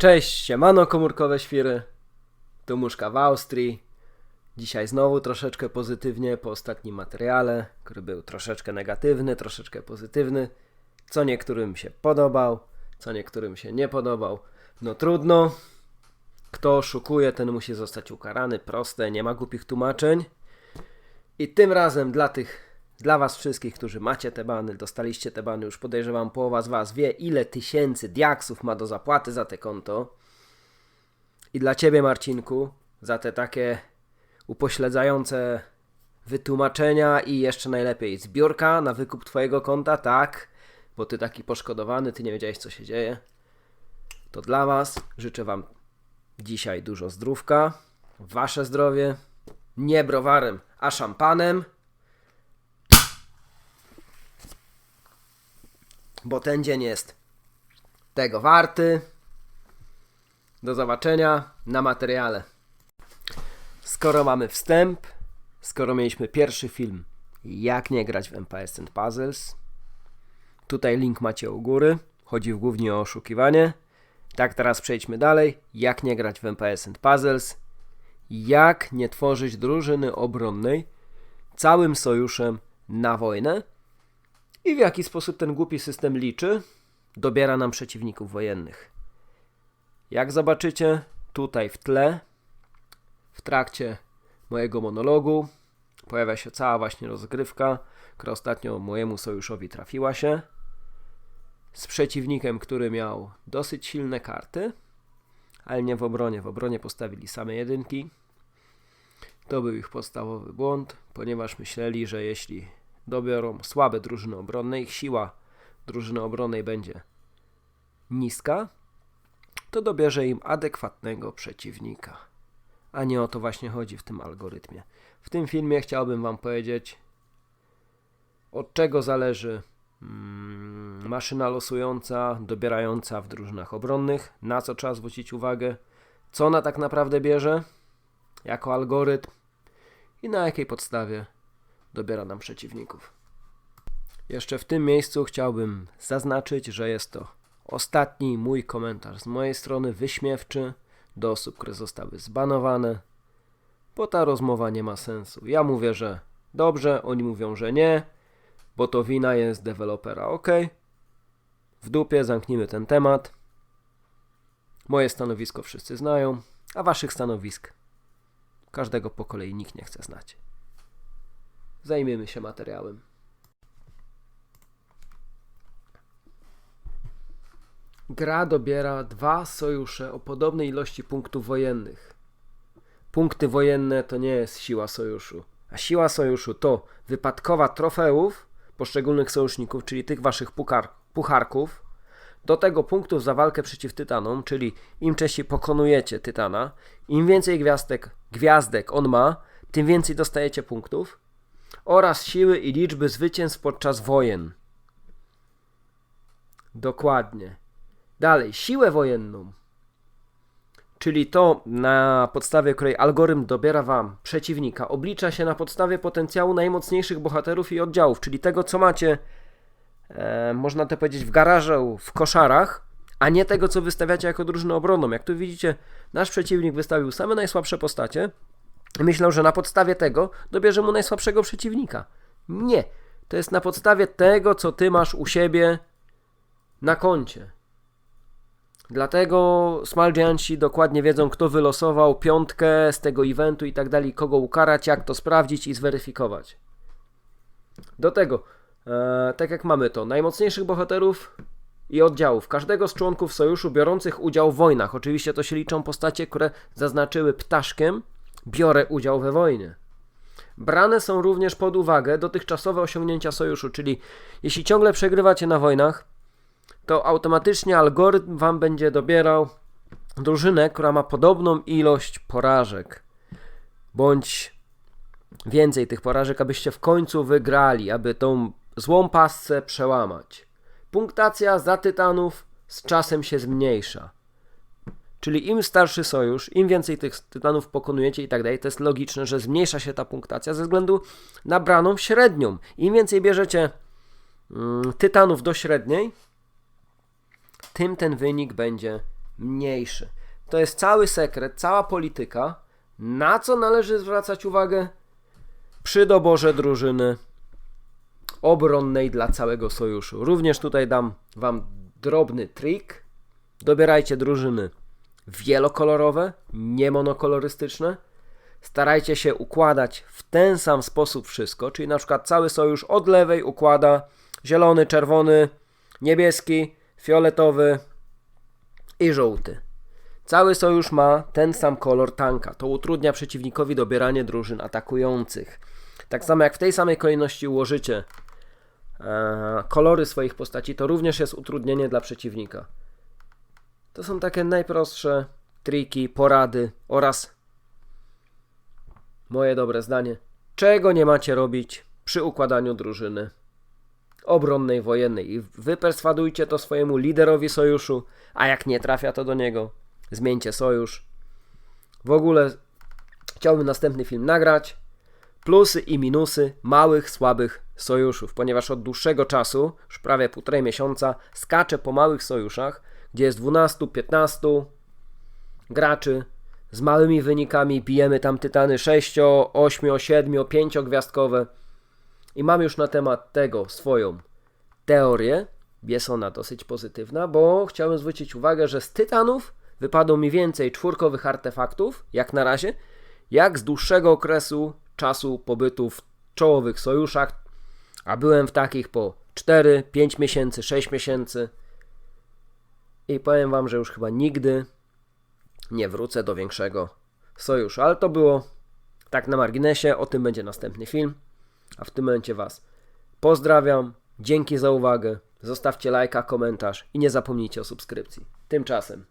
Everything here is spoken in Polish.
Cześć, siemano komórkowe świry. Tu Muszka w Austrii. Dzisiaj znowu troszeczkę pozytywnie po ostatnim materiale, który był troszeczkę negatywny, troszeczkę pozytywny. Co niektórym się podobał, co niektórym się nie podobał. No trudno. Kto oszukuje, ten musi zostać ukarany. Proste, nie ma głupich tłumaczeń. I tym razem dla tych, dla was wszystkich, którzy macie te bany, dostaliście te bany, już podejrzewam połowa z was wie, ile tysięcy diaksów ma do zapłaty za te konto. I dla ciebie, Marcinku, za te takie upośledzające wytłumaczenia i jeszcze najlepiej zbiórka na wykup twojego konta, tak, bo ty taki poszkodowany, ty nie wiedziałeś co się dzieje. To dla was życzę wam dzisiaj dużo zdrówka, wasze zdrowie, nie browarem, a szampanem. Bo ten dzień jest tego warty. Do zobaczenia na materiale. Skoro mamy wstęp, skoro mieliśmy pierwszy film, jak nie grać w Empires and Puzzles, tutaj link macie u góry, chodzi głównie o oszukiwanie. Tak, teraz przejdźmy dalej. Jak nie grać w Empires and Puzzles, jak nie tworzyć drużyny obronnej całym sojuszem na wojnę i w jaki sposób ten głupi system liczy, dobiera nam przeciwników wojennych. Jak zobaczycie tutaj w tle, w trakcie mojego monologu, pojawia się cała właśnie rozgrywka, która ostatnio mojemu sojuszowi trafiła się. Z przeciwnikiem, który miał dosyć silne karty, ale nie w obronie. W obronie postawili same jedynki. To był ich podstawowy błąd, ponieważ myśleli, że jeśli dobiorą słabe drużyny obronne, ich siła drużyny obronnej będzie niska, to dobierze im adekwatnego przeciwnika. A nie o to właśnie chodzi w tym algorytmie. W tym filmie chciałbym Wam powiedzieć, od czego zależy mm, maszyna losująca, dobierająca w drużynach obronnych, na co trzeba zwrócić uwagę, co ona tak naprawdę bierze jako algorytm i na jakiej podstawie dobiera nam przeciwników. Jeszcze w tym miejscu chciałbym zaznaczyć, że jest to ostatni mój komentarz z mojej strony wyśmiewczy do osób, które zostały zbanowane, bo ta rozmowa nie ma sensu. Ja mówię, że dobrze, oni mówią, że nie, bo to wina jest dewelopera. Ok, w dupie zamknijmy ten temat. Moje stanowisko wszyscy znają, a waszych stanowisk każdego po kolei nikt nie chce znać. Zajmiemy się materiałem. Gra dobiera dwa sojusze o podobnej ilości punktów wojennych. Punkty wojenne to nie jest siła sojuszu, a siła sojuszu to wypadkowa trofeów poszczególnych sojuszników, czyli tych waszych pukar, pucharków, do tego punktów za walkę przeciw tytanom, czyli im częściej pokonujecie tytana, im więcej gwiazdek, gwiazdek on ma, tym więcej dostajecie punktów, oraz siły i liczby zwycięstw podczas wojen. Dokładnie. Dalej, siłę wojenną, czyli to, na podstawie której algorytm dobiera wam przeciwnika, oblicza się na podstawie potencjału najmocniejszych bohaterów i oddziałów, czyli tego, co macie, e, można to powiedzieć, w garażu, w koszarach, a nie tego, co wystawiacie jako drużynę obronną. Jak tu widzicie, nasz przeciwnik wystawił same najsłabsze postacie myślał, że na podstawie tego dobierze mu najsłabszego przeciwnika. Nie. To jest na podstawie tego, co ty masz u siebie na koncie. Dlatego Small Giantsi dokładnie wiedzą, kto wylosował piątkę z tego eventu i tak dalej, kogo ukarać, jak to sprawdzić i zweryfikować. Do tego, e, tak jak mamy to, najmocniejszych bohaterów i oddziałów każdego z członków sojuszu biorących udział w wojnach. Oczywiście to się liczą postacie, które zaznaczyły ptaszkiem, biorę udział we wojnie. Brane są również pod uwagę dotychczasowe osiągnięcia sojuszu, czyli jeśli ciągle przegrywacie na wojnach, to automatycznie algorytm wam będzie dobierał drużynę, która ma podobną ilość porażek, bądź więcej tych porażek, abyście w końcu wygrali, aby tą złą pasce przełamać. Punktacja za tytanów z czasem się zmniejsza. Czyli im starszy sojusz, im więcej tych tytanów pokonujecie i tak dalej, to jest logiczne, że zmniejsza się ta punktacja ze względu na braną średnią. Im więcej bierzecie mm, tytanów do średniej, tym ten wynik będzie mniejszy. To jest cały sekret, cała polityka, na co należy zwracać uwagę przy doborze drużyny obronnej dla całego sojuszu. Również tutaj dam Wam drobny trik. Dobierajcie drużyny wielokolorowe, nie monokolorystyczne. Starajcie się układać w ten sam sposób wszystko, czyli na przykład cały sojusz od lewej układa zielony, czerwony, niebieski, fioletowy i żółty. Cały sojusz ma ten sam kolor tanka. To utrudnia przeciwnikowi dobieranie drużyn atakujących. Tak samo jak w tej samej kolejności ułożycie e, kolory swoich postaci, to również jest utrudnienie dla przeciwnika. To są takie najprostsze triki, porady oraz moje dobre zdanie. Czego nie macie robić przy układaniu drużyny obronnej, wojennej i wyperswadujcie to swojemu liderowi sojuszu, a jak nie trafia to do niego, zmieńcie sojusz. W ogóle chciałbym następny film nagrać. Plusy i minusy małych, słabych sojuszów, ponieważ od dłuższego czasu, już prawie półtorej miesiąca, skaczę po małych sojuszach, gdzie jest 12-15 graczy z małymi wynikami, bijemy tam tytany 6, 8, 7, 5 gwiazdkowe i mam już na temat tego swoją teorię. Jest ona dosyć pozytywna, bo chciałem zwrócić uwagę, że z tytanów wypadło mi więcej czwórkowych artefaktów, jak na razie, jak z dłuższego okresu czasu pobytu w czołowych sojuszach, a byłem w takich po 4, 5 miesięcy, 6 miesięcy. I powiem Wam, że już chyba nigdy nie wrócę do większego sojuszu. Ale to było tak na marginesie, o tym będzie następny film. A w tym momencie Was pozdrawiam, dzięki za uwagę, zostawcie lajka, komentarz i nie zapomnijcie o subskrypcji. Tymczasem